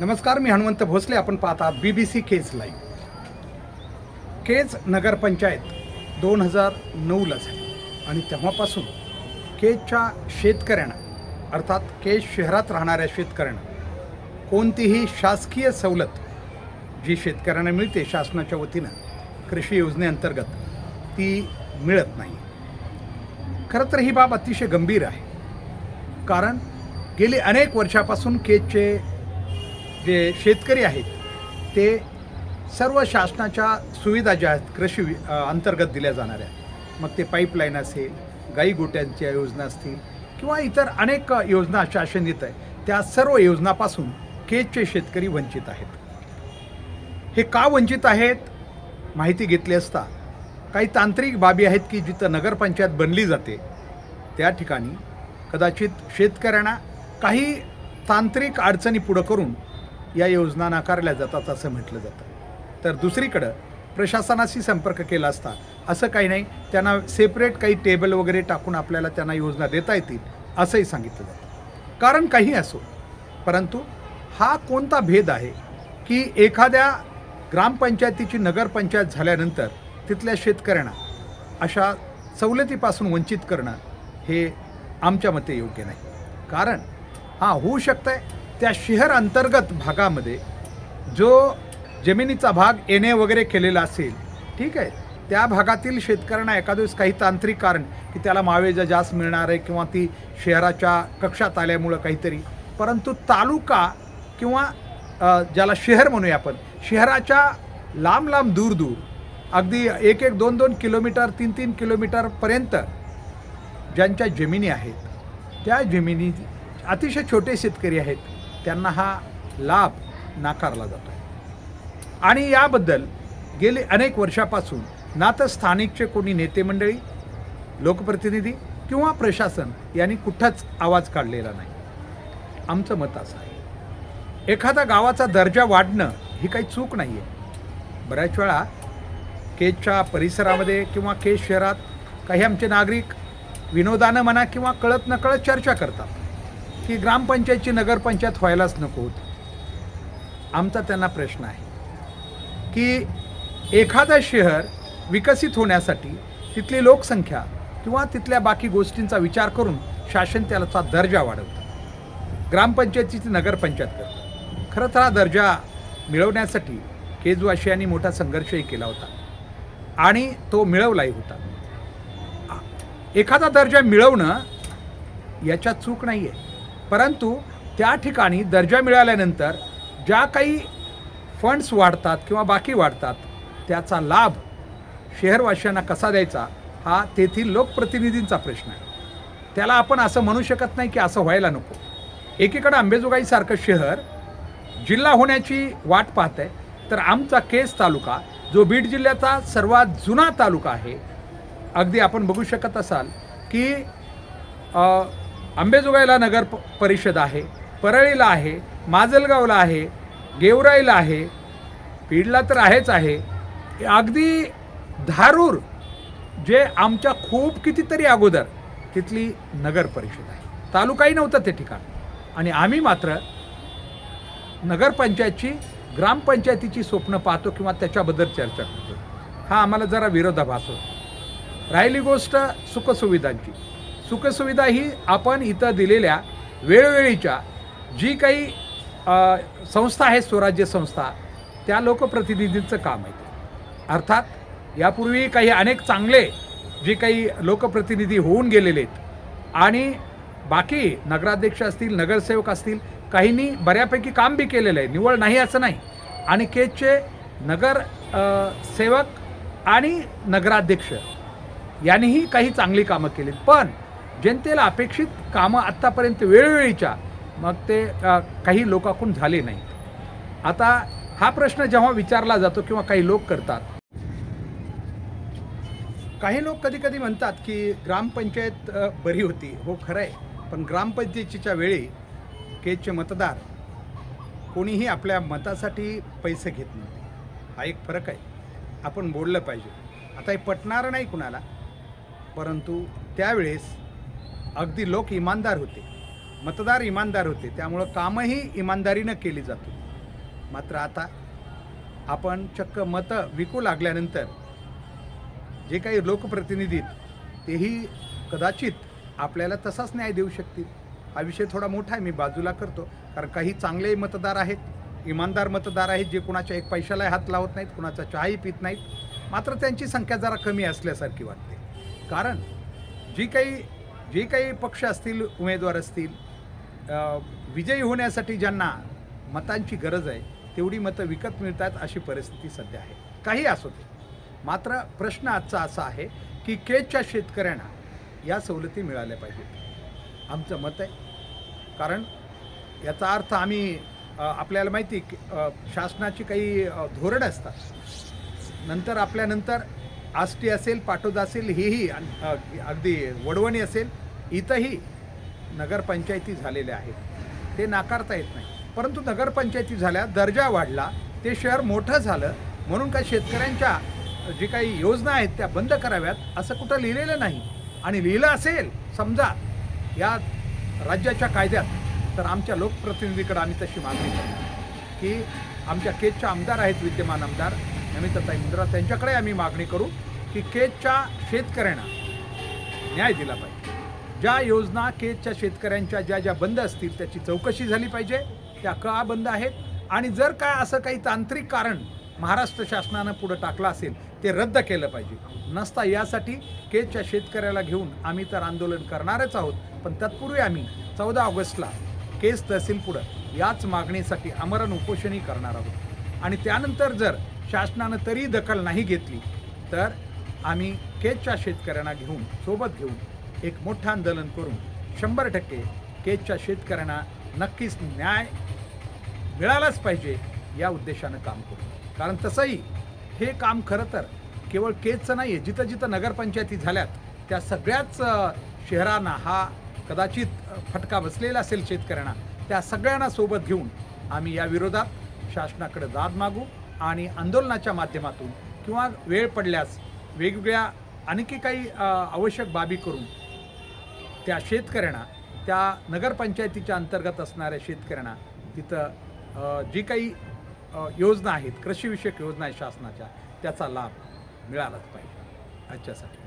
नमस्कार मी हनुमंत भोसले. आपण पाहता B B C Kej live Kej नगरपंचायत दोन हजार नऊला झाली. आणि तेव्हापासून केजच्या शेतकऱ्यांना अर्थात केज शहरात राहणाऱ्या शेतकऱ्यांना कोणतीही शासकीय सवलत जी शेतकऱ्यांना मिळते शासनाच्या वतीनं कृषी योजनेअंतर्गत ती मिळत नाही. खरं तर ही बाब अतिशय गंभीर आहे. कारण गेली अनेक वर्षापासून केजचे जे शेतकरी आहेत ते सर्व शासनाच्या सुविधा ज्या आहेत कृषी अंतर्गत दिल्या जाणाऱ्या मग ते पाईपलाईन असेल गाई गोट्यांच्या योजना असतील किंवा इतर अनेक योजना शासन देत आहे त्या सर्व योजनापासून केजचे शेतकरी वंचित आहेत. हे का वंचित आहेत? माहिती घेतली असता काही तांत्रिक बाबी आहेत की जिथं नगरपंचायत बनली जाते त्या ठिकाणी कदाचित शेतकऱ्यांना काही तांत्रिक अडचणी पुढं करून या योजना नाकारल्या जातात असं म्हटलं जातं. तर दुसरीकडं प्रशासनाशी संपर्क केला असता असं काही नाही त्यांना सेपरेट काही टेबल वगैरे टाकून आपल्याला त्यांना योजना देता येतील असंही सांगितलं जातं. कारण काही असो परंतु हा कोणता भेद आहे की एखाद्या ग्रामपंचायतीची नगरपंचायत झाल्यानंतर तिथल्या शेतकऱ्यांना अशा सवलतीपासून वंचित करणं हे आमच्या मते योग्य नाही. कारण हां होऊ शकतं आहे त्या शहर अंतर्गत भागामध्ये जो जमिनीचा भाग येणे वगैरे केलेला असेल ठीक आहे त्या भागातील शेतकऱ्यांना एखाद्या काही तांत्रिक कारण की त्याला मावेजा जास्त मिळणार आहे किंवा ती शहराच्या कक्षात आल्यामुळं काहीतरी. परंतु तालुका किंवा ज्याला शहर म्हणूया आपण शहराच्या लांब लांब दूर दूर अगदी एक एक दोन दोन किलोमीटर तीन तीन किलोमीटरपर्यंत ज्यांच्या जमिनी आहेत त्या जमिनी अतिशय छोटे शेतकरी आहेत. त्यांना हा लाभ नाकारला जातो आणि याबद्दल गेले अनेक वर्षापासून ना तर स्थानिकचे कोणी नेते मंडळी लोकप्रतिनिधी किंवा प्रशासन यांनी कुठंच आवाज काढलेला नाही. आमचं मत असं आहे. एखादा गावाचा दर्जा वाढणं ही काही चूक नाही आहे बऱ्याच वेळा केजच्या परिसरामध्ये किंवा केज शहरात काही आमचे नागरिक विनोदानं म्हणा किंवा कळत नकळत चर्चा करतात. की ग्रामपंचायतची नगरपंचायत व्हायलाच नको होती. आमचा त्यांना प्रश्न आहे की एखादं शहर विकसित होण्यासाठी तिथली लोकसंख्या किंवा तिथल्या बाकी गोष्टींचा विचार करून शासन त्याचा दर्जा वाढवतं. ग्रामपंचायतीची नगरपंचायत करतं. खरं तर हा दर्जा मिळवण्यासाठी केजवाशियांनी मोठा संघर्षही केला होता. आणि तो मिळवलाही होता. एखादा दर्जा मिळवणं याच्यात चूक नाही आहे परंतु त्या ठिकाणी दर्जा मिळाल्यानंतर ज्या काही फंड्स वाढतात किंवा बाकी वाढतात त्याचा लाभ शहरवासियांना कसा द्यायचा हा तेथील लोकप्रतिनिधींचा प्रश्न आहे. त्याला आपण असं म्हणू शकत नाही की असं व्हायला नको. एकीकडं अंबेजोगाईसारखं शहर जिल्हा होण्याची वाट पाहत आहे तर आमचा केस तालुका जो बीड जिल्ह्याचा सर्वात जुना तालुका आहे अगदी आपण बघू शकत असाल की आंबेजोगाईला अंबेजोगाईला नगर प- परिषद आहे परळीला आहे माजलगावला आहे गेवराईला आहे बीडला तर आहेच आहे. अगदी धारूर जे आमच्या खूप कितीतरी अगोदर तिथली नगर परिषद आहे. तालुकाही नव्हता ते ठिकाण. आणि आम्ही मात्र नगरपंचायतची ग्रामपंचायतीची स्वप्न पाहतो किंवा त्याच्याबद्दल चर्चा करतो. हा आम्हाला जरा विरोधाभास होतो. राहिली गोष्ट सुखसुविधांची. सुखसुविधा ही आपण इथं दिलेल्या वेळोवेळीच्या जी काही संस्था आहेत स्वराज्य संस्था त्या लोकप्रतिनिधींचं काम आहे अर्थात यापूर्वी काही अनेक चांगले जे काही लोकप्रतिनिधी होऊन गेलेले आहेत आणि बाकी नगराध्यक्ष असतील नगरसेवक असतील काहींनी बऱ्यापैकी काम बी केलेलं आहे. निवळ नाही असं नाही. आणि केचे नगर सेवक आणि नगराध्यक्ष यांनीही काही चांगली कामं केली पण जनतेला अपेक्षित कामं आत्तापर्यंत वेळोवेळीच्या मग ते काही लोकांकडून झाले नाही. आता हा प्रश्न जेव्हा विचारला जातो किंवा काही लोक करतात. काही लोक कधी कधी म्हणतात की ग्रामपंचायत बरी होती. हो खरं आहे. पण ग्रामपंचायतीच्या वेळी केचे मतदार कोणीही आपल्या मतासाठी पैसे घेत नव्हते. हा एक फरक आहे. आपण बोललं पाहिजे. आता हे पटणारं नाही कुणाला. परंतु त्यावेळेस अगदी लोक इमानदार होते. मतदार इमानदार होते. त्यामुळं कामही इमानदारीनं केली जातो. मात्र आता आपण चक्क मतं विकू लागल्यानंतर जे काही लोकप्रतिनिधी तेही कदाचित आपल्याला तसाच न्याय देऊ शकतील. हा विषय थोडा मोठा आहे. मी बाजूला करतो. कारण काही चांगले मतदार आहेत इमानदार मतदार आहेत जे कुणाच्या एक पैशालाही हात लावत नाहीत कुणाचा चहाही पित नाहीत. मात्र त्यांची संख्या जरा कमी असल्यासारखी वाटते. कारण जी काही जे काही पक्ष असतील उमेदवार असतील विजयी होण्यासाठी ज्यांना मतांची गरज आहे तेवढी मतं विकत मिळतात अशी परिस्थिती सध्या आहे. काही असो ते मात्र प्रश्न आजचा असा आहे की केजच्या शेतकऱ्यांना या सवलती मिळाल्या पाहिजेत. आमचं मत आहे. कारण याचा अर्थ आम्ही आपल्याला माहिती आहे की, शासनाची काही धोरणं असतात. नंतर आपल्यानंतर आष्टी असेल पाटोदा असेल हेही अगदी वडवणी असेल इथंही नगरपंचायती झालेल्या आहेत. ते नाकारता येत नाही. परंतु नगरपंचायती झाल्या दर्जा वाढला ते शहर मोठं झालं म्हणून काय शेतकऱ्यांच्या जे काही योजना आहेत त्या बंद कराव्यात असं कुठं लिहिलेलं नाही. आणि लिहिलं असेल समजा या राज्याच्या कायद्यात तर आमच्या लोकप्रतिनिधीकडे आम्ही तशी मागणी करतो. की आमच्या केजच्या आमदार आहेत विद्यमान आमदार नमिताताई मुंद्रा त्यांच्याकडे आम्ही मागणी करू. की केजच्या शेतकऱ्यांना न्याय दिला पाहिजे. ज्या योजना केजच्या शेतकऱ्यांच्या ज्या ज्या बंद असतील त्याची चौकशी झाली पाहिजे. त्या का बंद आहेत? आणि जर काय असं काही तांत्रिक कारण महाराष्ट्र शासनानं पुढं टाकलं असेल ते रद्द केलं पाहिजे. नसता यासाठी केजच्या शेतकऱ्याला घेऊन आम्ही तर आंदोलन करणारच आहोत. पण तत्पूर्वी आम्ही चौदा ऑगस्टला केस तहसील पुढं याच मागणीसाठी आमरण उपोषणही करणार आहोत. आणि त्यानंतर जर शासनानं तरी दखल नाही घेतली तर आम्ही केजच्या शेतकऱ्यांना घेऊन सोबत घेऊन एक मोठं आंदोलन करून शंभर टक्के केजच्या शेतकऱ्यांना नक्कीच न्याय मिळालाच पाहिजे या उद्देशानं काम करू. कारण तसंही हे काम खरं तर केवळ केजचं नाही आहे जिथं जिथं नगरपंचायती झाल्यात त्या सगळ्याच शहरांना हा कदाचित फटका बसलेला असेल शेतकऱ्यांना त्या सगळ्यांना सोबत घेऊन आम्ही या विरोधात शासनाकडे दाद मागू आणि आंदोलनाच्या माध्यमातून किंवा वेळ पडल्यास वेगवेगळ्या आणखी काही आवश्यक बाबी करून त्या शेतकऱ्यांना त्या नगरपंचायतीच्या अंतर्गत असणाऱ्या शेतकऱ्यांना तिथं जी काही योजना आहेत कृषीविषयक योजना आहेत शासनाच्या त्याचा लाभ मिळालाच पाहिजे. आजच्यासाठी.